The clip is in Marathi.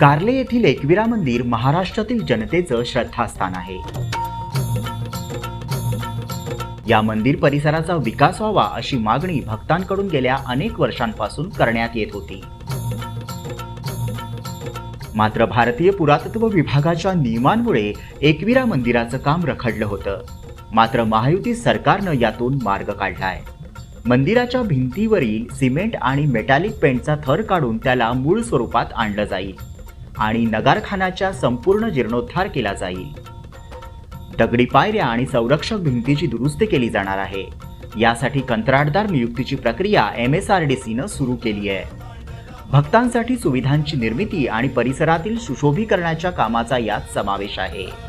कार्ले येथील एकविरा मंदिर महाराष्ट्रातील जनतेचं श्रद्धास्थान आहे. या मंदिर परिसराचा विकास व्हावा अशी मागणी भक्तांकडून गेल्या अनेक वर्षांपासून करण्यात येत होती. मात्र भारतीय पुरातत्व विभागाच्या नियमांमुळे एकविरा मंदिराचं काम रखडलं होतं. मात्र महायुती सरकारनं यातून मार्ग काढलाय. मंदिराच्या भिंतीवरील सिमेंट आणि मेटॅलिक पेंटचा थर काढून त्याला मूळ स्वरूपात आणलं जाईल आणि नगारखानाच्या संपूर्ण जीर्णोद्धार केला जाईल. दगडी पायऱ्या आणि संरक्षक भिंतीची दुरुस्ती केली जाणार आहे. यासाठी कंत्राटदार नियुक्तीची प्रक्रिया एम एस आर डी सीनं सुरू केली आहे. भक्तांसाठी सुविधांची निर्मिती आणि परिसरातील सुशोभीकरणाच्या कामाचा यात समावेश आहे.